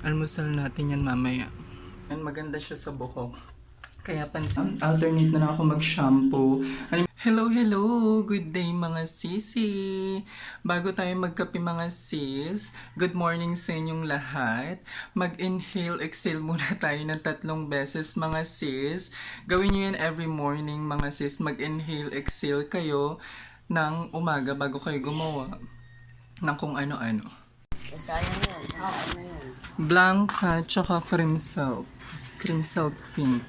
Almusal natin yan mamaya. And maganda siya sa buhok. Kaya pansin, alternate na lang ako mag-shampoo. Hello, hello! Good day mga sisi! Bago tayo magkape mga sis, good morning sa inyong lahat. Mag-inhale, exhale muna tayo ng tatlong beses mga sis. Gawin nyo yan every morning mga sis. Mag-inhale, exhale kayo ng umaga bago kayo gumawa ng kung ano-ano. Sayang yan. Ah, ano yan? Blanca tsaka cream silk. Cream silk pink.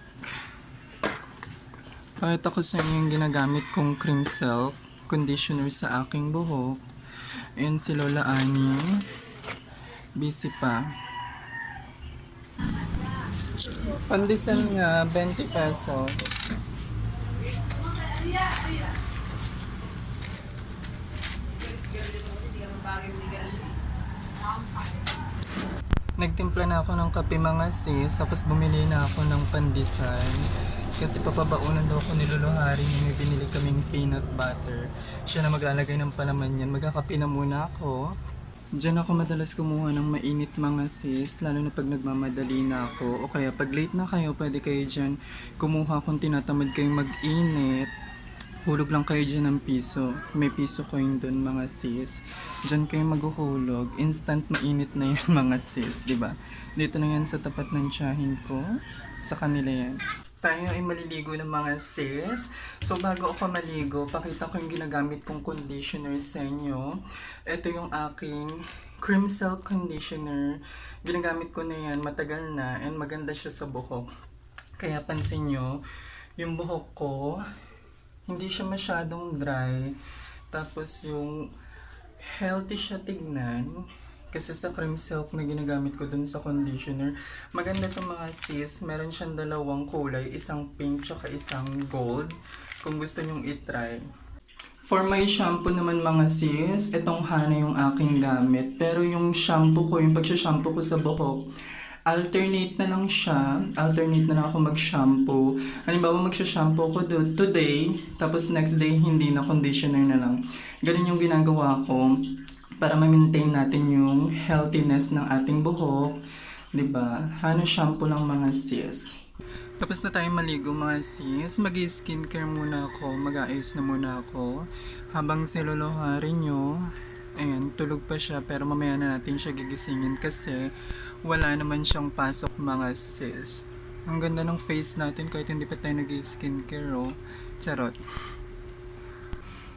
Pakita ko sa inyo yung ginagamit kong cream silk conditioner sa aking buhok. Ayan si Lola Ani. Busy pa. Pandesal nga, 20 pesos. Nagtimpla na ako ng kape mga sis, tapos bumili na ako ng pandesal. Kasi papabaunan daw ako ni Lolo Hari yung may binili kaming peanut butter. Siya na maglalagay ng palaman yan. Magkakape na muna ako. Diyan ako madalas kumuha ng mainit mga sis, lalo na pag nagmamadali na ako. O kaya pag late na kayo, pwede kayo dyan kumuha kung tinatamad kayong mag-init. Hulog lang kayo dyan ng piso. May piso coin doon mga sis. Dyan kayo maghuhulog. Instant mainit na yan mga sis, di ba? Dito na yan sa tapat ng tiyahin ko. Sa kanila yan. Tayo ay maliligo ng mga sis. So bago ako maligo, pakita ko yung ginagamit kong conditioner sa inyo. Ito yung aking cream silk conditioner. Ginagamit ko na yan matagal na and maganda siya sa buhok. Kaya pansin nyo, yung buhok ko, hindi siya masyadong dry. Tapos yung healthy siya tignan. Kasi sa cream silk na ginagamit ko dun sa conditioner, maganda itong mga sis. Meron siyang dalawang kulay, isang pink tsaka isang gold. Kung gusto nyong itry. For my shampoo naman mga sis, itong Hana yung aking gamit. Pero yung shampoo ko, yung pagsha-shampoo ko sa buhok, alternate na lang siya. Alternate na lang ako mag-shampoo. Halimbawa, magsha-shampoo ko do- today, tapos next day, hindi na conditioner na lang. Ganun yung ginagawa ko para ma-maintain natin yung healthiness ng ating buhok. 'di ba? Hana shampoo lang mga sis. Tapos na tayo maligo mga sis, mag skincare muna ako, mag-aayos na muna ako. Habang siluluhari nyo, ayan, tulog pa siya pero mamaya na natin siya gigisingin kasi wala naman siyang pasok mga sis. Ang ganda ng face natin kahit hindi pa tayo nag-skincare oh. Charot.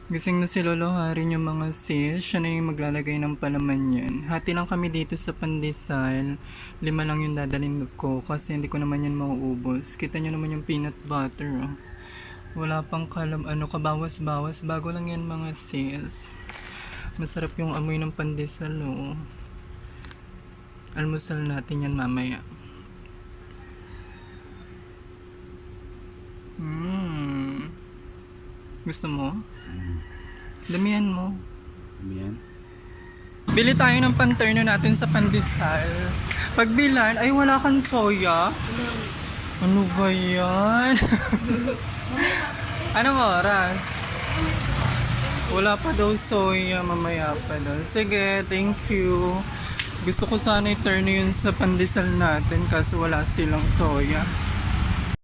Gising na si Lolo Hari yung mga sis. Siya na yung maglalagay ng palaman yan. Hati lang kami dito sa pandesal. Lima lang yung dadalhin ko kasi hindi ko naman yan mauubos. Kita nyo naman yung peanut butter. Oh. Wala pang kalam ano kabawas-bawas. Bago lang yan mga sis. Masarap yung amoy ng pandesal oh. Almusal natin yan mamaya. Mmm. Gusto mo? Damihan mo. Yan. Bili tayo ng panterno natin sa pandesal. Pagbilan, ay wala kang soya. Ano ba yan? Anong oras? Wala pa daw soya, mamaya pa daw. Sige, thank you. Gusto ko sana i-turn yun sa pandesal natin kasi wala silang soya.